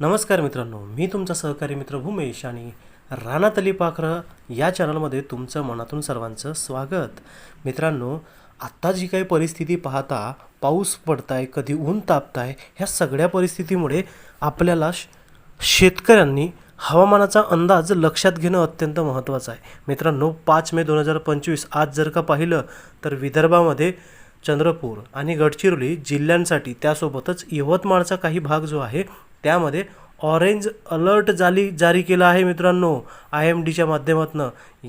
नमस्कार मित्रांनो मी तुमचा सहकारी मित्र भूमेश आणि रानातली पाखरं या चॅनलमध्ये तुमचं मनातून सर्वांचं स्वागत. मित्रांनो आत्ता जी काही परिस्थिती पाहता पाऊस पडताय कधी ऊन तापताय ह्या सगळ्या परिस्थितीमुळे आपल्याला श शेतकऱ्यांनी हवामानाचा अंदाज लक्षात घेणं अत्यंत महत्त्वाचं आहे. मित्रांनो पाच मे दोन हजार पंचवीस आज जर का पाहिलं तर विदर्भामध्ये चंद्रपूर आणि गडचिरोली जिल्ह्यांसाठी त्यासोबतच यवतमाळचा काही भाग जो आहे त्यामध्ये ऑरेंज अलर्ट जाली जारी केला आहे मित्रांनो. आय एम डीच्या माध्यमातून.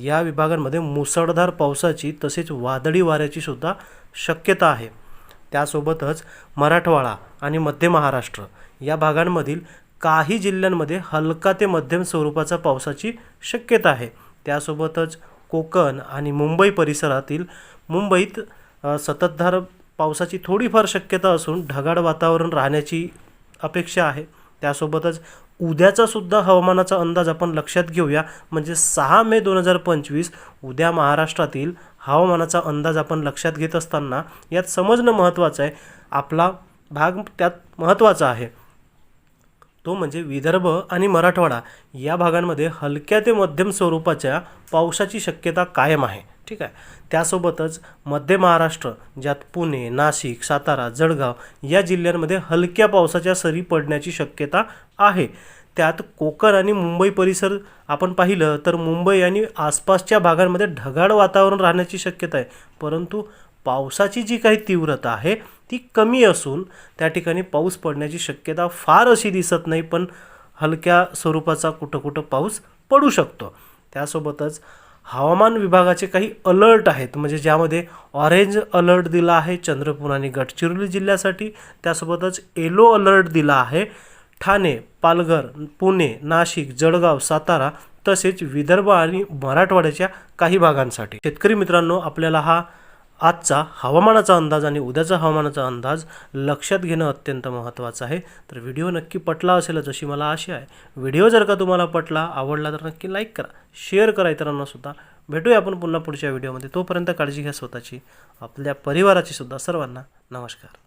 या विभागांमध्ये मुसळधार पावसाची तसेच वादळी वाऱ्याची सुद्धा शक्यता आहे. त्यासोबतच मराठवाडा आणि मध्य महाराष्ट्र या भागांमधील काही जिल्ह्यांमध्ये हलका ते मध्यम स्वरूपाचा पावसाची शक्यता आहे. त्यासोबतच कोकण आणि मुंबई परिसरातील मुंबईत सततधार पावसाची थोडीफार शक्यता असून ढगाळ वातावरण राहण्याची अपेक्षा आहे. त्यासोबतच उद्याचा सुद्धा हवामानाचा अंदाज आपण लक्षात घेऊया. म्हणजे सहा मे दोन हजार पंचवीस उद्या महाराष्ट्रातील हवामानाचा अंदाज आपण लक्षात घेत असताना यात समजणं महत्त्वाचं आहे. आपला भाग त्यात महत्त्वाचा आहे. तो म्हणजे विदर्भ आणि मराठवाडा या भागांमध्ये हलक्या ते मध्यम स्वरूपाच्या पावसाची शक्यता कायम आहे. ठीक आहे. त्यासोबतच मध्य महाराष्ट्र ज्यात पुणे नाशिक सातारा जळगाव या जिल्ह्यांमध्ये हलक्या पावसाच्या सरी पडण्याची शक्यता आहे. त्यात कोकण आणि मुंबई परिसर आपण पाहिलं तर मुंबई आणि आसपासच्या भागांमध्ये ढगाळ वातावरण राहण्याची शक्यता आहे. परंतु पावसाची जी काही तीव्रता आहे ती कमी असून त्या ठिकाणी पाऊस पडण्याची शक्यता फार अशी दिसत नाही पण हलक्या स्वरूपाचा कुठं कुठं पाऊस पडू शकतो. त्यासोबतच हवामान विभागाचे काही अलर्ट आहेत. म्हणजे ज्यामध्ये ऑरेंज अलर्ट दिला आहे चंद्रपूर आणि गडचिरोली जिल्ह्यासाठी. त्यासोबतच येलो अलर्ट दिला आहे ठाणे पालघर पुणे नाशिक जळगाव सातारा तसेच विदर्भ आणि मराठवाड्याच्या काही भागांसाठी. शेतकरी मित्रांनो आपल्याला हा आजचा हवामानाचा अंदाज आणि उद्याचा हवामानाचा अंदाज लक्षात घेणं अत्यंत महत्त्वाचं आहे. तर व्हिडिओ नक्की पटला असेलच अशी मला आशा आहे व्हिडिओ जर का तुम्हाला पटला आवडला तर नक्की लाईक करा शेअर करा इतरांना सुद्धा. भेटूया आपण पुन्हा पुढच्या व्हिडिओमध्ये. तोपर्यंत काळजी घ्या स्वतःची आपल्या परिवाराची सुद्धा. सर्वांना नमस्कार.